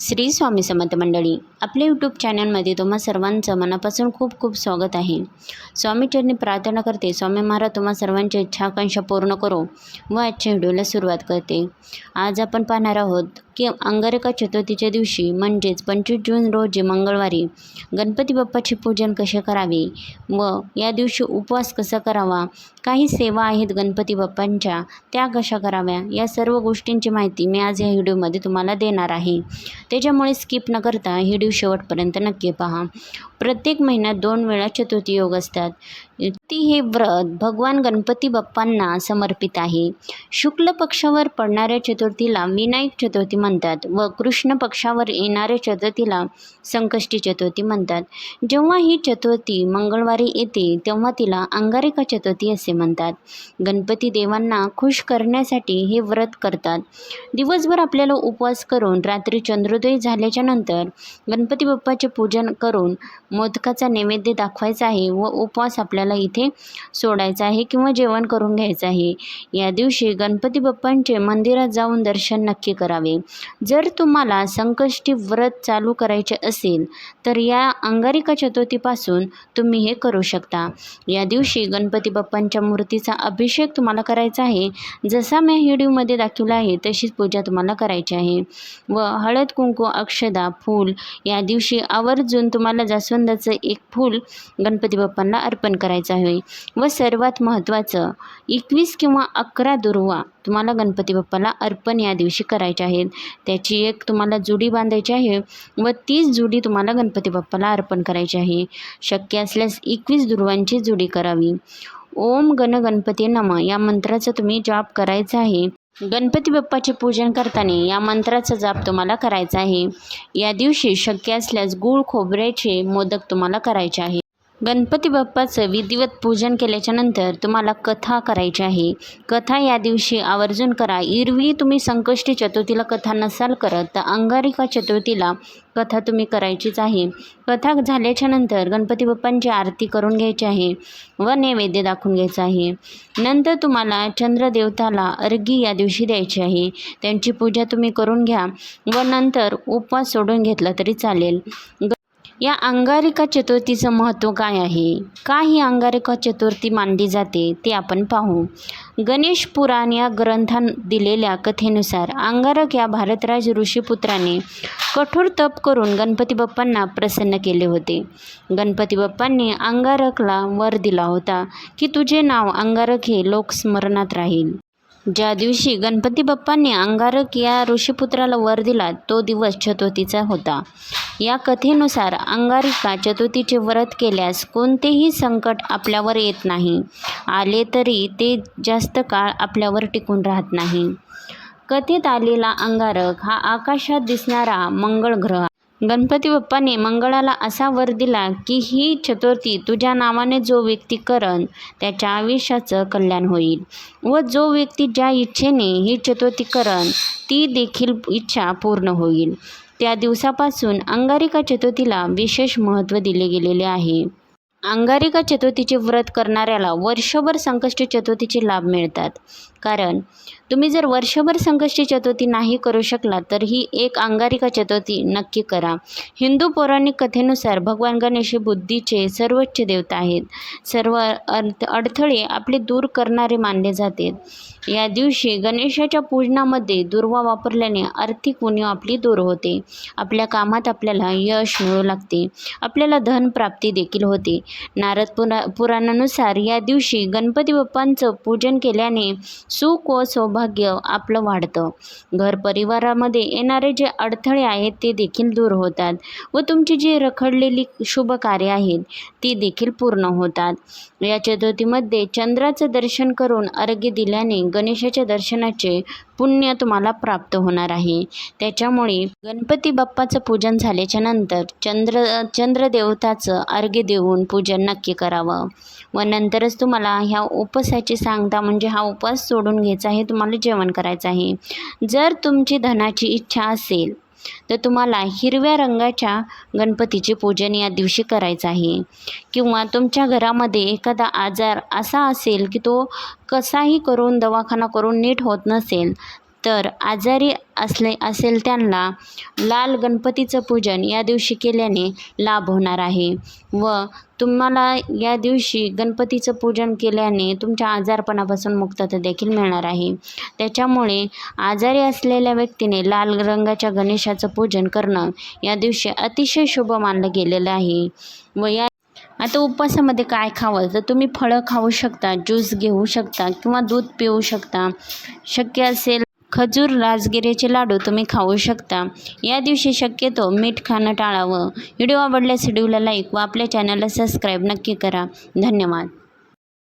श्री स्वामी समर्थ मंडळी आपल्या यूट्यूब चॅनलमध्ये तुम्हा सर्वांचं मनापासून खूप खूप स्वागत आहे. स्वामीचरणी प्रार्थना करते. स्वामी महाराज तुम्हा सर्वांच्या इच्छाकांक्षा पूर्ण करो व आजच्या व्हिडिओला सुरुवात करते. आज आपण पाहणार आहोत की अंगारका चतुर्थीच्या दिवशी म्हणजेच पंचवीस जून रोजी मंगळवारी गणपती बाप्पाचे पूजन कसे करावे व या दिवशी उपवास कसा करावा काही सेवा आहेत गणपती बाप्पांच्या त्या कशा कराव्या या सर्व गोष्टींची माहिती मी आज या व्हिडिओमध्ये तुम्हाला देणार आहे. त्याच्यामुळे स्किप न करता व्हिडिओ शेवटपर्यंत नक्की पहा. प्रत्येक महिन्यात दोन वेळा चतुर्थी योग असतात. ती हे व्रत भगवान गणपती बाप्पांना समर्पित आहे. शुक्ल पक्षावर पडणाऱ्या चतुर्थीला विनायक चतुर्थी म्हणतात. व कृष्ण पक्षावर येणाऱ्या चतुर्थीला संकष्टी चतुर्थी म्हणतात. जेव्हा ही चतुर्थी मंगळवारी येते तेव्हा तिला अंगारिका चतुर्थी असे म्हणतात. गणपती देवांना खुश करण्यासाठी हे व्रत करतात. दिवसभर आपल्याला उपवास करून रात्री चंद्रोदय झाल्याच्यानंतर गणपती बाप्पाचे पूजन करून मोदकाचा नैवेद्य दाखवायचा आहे व उपवास आपल्याला इथे सोडायचा आहे किंवा जेवण करून घ्यायचं आहे. या दिवशी गणपती बाप्पांचे मंदिरात जाऊन दर्शन नक्की करावे. जर तुम्हाला संकष्टी व्रत चालू करायचे असेल तर या अंगारिका चतुर्थीपासून तुम्ही हे करू शकता. या दिवशी गणपती बाप्पांच्या मूर्तीचा अभिषेक तुम्हाला करायचा आहे. जसा मी व्हिडिओमध्ये दाखवला आहे तशीच पूजा तुम्हाला करायची आहे. व हळद कुंकू अक्षदा फूल या दिवशी आवर्जून तुम्हाला जास्वंदाचं एक फूल गणपती बाप्पांना अर्पण करायचं आहे. व सर्वात महत्त्वाचं एकवीस किंवा अकरा दुर्वा तुम्हाला गणपती बाप्पाला अर्पण या दिवशी करायचे आहेत. त्याची एक तुम्हाला जुडी बांधायची आहे व तीच जुडी तुम्हाला गणपती बाप्पाला अर्पण करायची आहे. शक्य असल्यास एकवीस दुर्वांची जुडी करावी. ओम गण गणपती नम या मंत्राचा तुम्ही जाप करायचा आहे. गणपती बाप्पाचे पूजन करताना या मंत्राचा जाप तुम्हाला करायचा आहे. या दिवशी शक्य असल्यास गूळ खोबऱ्याचे मोदक तुम्हाला करायचे आहे. गणपती बाप्पाचं विधिवत पूजन केल्याच्यानंतर तुम्हाला कथा करायची आहे. कथा या दिवशी आवर्जून करा. इरवी तुम्ही संकष्टी चतुर्थीला कथा नसाल करत तर अंगारिका चतुर्थीला कथा तुम्ही करायचीच आहे. कथा झाल्याच्यानंतर गणपती बाप्पांची आरती करून घ्यायची आहे व नैवेद्य दाखवून घ्यायचं आहे. नंतर तुम्हाला चंद्रदेवताला अर्घी या दिवशी द्यायची आहे. त्यांची पूजा तुम्ही करून घ्या व नंतर उपवास सोडून घेतला तरी चालेल. या अंगारिका चतुर्थीचं महत्त्व काय आहे? का ही अंगारिका चतुर्थी मानली जाते ते आपण पाहू. गणेश पुराण या ग्रंथात दिलेल्या कथेनुसार अंगारक या भारतराज ऋषीपुत्राने कठोर तप करून गणपती बाप्पांना प्रसन्न केले होते. गणपती बाप्पांनी अंगारकला वर दिला होता की तुझे नाव अंगारक हे लोकस्मरणात राहील. ज्या दिवशी गणपती बाप्पांनी अंगारक या ऋषीपुत्राला वर दिला तो दिवस चतुर्थीचा होता. या कथेनुसार अंगारिका चतुर्थीचे व्रत केल्यास कोणतेही संकट आपल्यावर येत नाही. आले तरी ते जास्त काळ आपल्यावर टिकून राहत नाही. कथेत आलेला अंगारक हा आकाशात दिसणारा मंगळ ग्रह गणपती बाप्पाने मंगळाला असा वर दिला की ही चतुर्थी तुझ्या नावाने जो व्यक्ती करण त्याच्या आयुष्याचं कल्याण होईल. व जो व्यक्ती ज्या इच्छेने ही चतुर्थी करण ती देखील इच्छा पूर्ण होईल. त्या दिवसापासून अंगारिका चतुर्थीला विशेष महत्त्व दिले गेलेले आहे. अंगारिका चतुर्थीचे व्रत करणाऱ्याला वर्षभर संकष्टी चतुर्थीचे लाभ मिळतात. कारण तुम्ही जर वर्षभर संकष्टी चतुर्थी नाही करू शकला तर ही एक अंगारिका चतुर्थी नक्की करा. हिंदू पौराणिक कथेनुसार भगवान गणेश हे बुद्धीचे सर्वोच्च देवता आहेत. सर्व अर्थ अडथळे आपले दूर करणारे मानले जाते. या दिवशी गणेशाच्या पूजनामध्ये दुर्वा वापरल्याने आर्थिक उणीव आपली दूर होते. आपल्या कामात आपल्याला यश मिळू लागते. आपल्याला धनप्राप्ती देखील होते. नारद पुरा पुराणानुसार या दिवशी गणपती बाप्पांचं पूजन केल्याने सुख व सौभाग्य आपलं वाढतं. घर परिवारामध्ये येणारे जे अडथळे आहेत ते देखील दूर होतात व तुमची जी रखडलेली शुभ कार्य आहेत ती देखील पूर्ण होतात. या चतुर्थीमध्ये चंद्राचं दर्शन करून अर्घ्य दिल्याने गणेशाच्या दर्शनाचे पुण्य तुम्हाला प्राप्त होणार आहे. त्याच्यामुळे गणपती बाप्पाचं पूजन झाल्याच्यानंतर चंद्र चंद्रदेवताचं अर्घ्य देऊन पूजन नक्की करावं. व नंतरच तुम्हाला ह्या उपवासाची सांगता म्हणजे हा उपवास सोडून घ्यायचा आहे तुम्हाला जेवण करायचं आहे. जर तुमची धनाची इच्छा असेल तर तुम्हाला हिरव्या रंगाच्या गणपतीचे पूजन या दिवशी करायचं आहे. किंवा तुमच्या घरामध्ये एखादा आजार असा असेल की तो कसाही करून दवाखाना करून नीट होत नसेल तर आजारी असले असेल त्यांना लाल गणपतीचं पूजन या दिवशी केल्याने लाभ होणार आहे. व तुम्हाला या दिवशी गणपतीचं पूजन केल्याने तुमच्या आजारपणापासून मुक्तता देखील मिळणार आहे. त्याच्यामुळे आजारी असलेल्या व्यक्तीने लाल रंगाच्या गणेशाचं पूजन करणं या दिवशी अतिशय शुभ मानलं गेलेलं आहे. व या आता उपवासामध्ये काय खावं? तर तुम्ही फळं खाऊ शकता ज्यूस घेऊ शकता किंवा दूध पिऊ शकता. शक्य असेल खजूर राजगिरीचे लाडू तुम्ही खाऊ शकता. या दिवशी शक्यतो मीठ खाणं टाळावं. व्हिडिओ आवडल्यास व्हिडिओला लाईक व आपल्या चॅनलला सबस्क्राईब नक्की करा. धन्यवाद.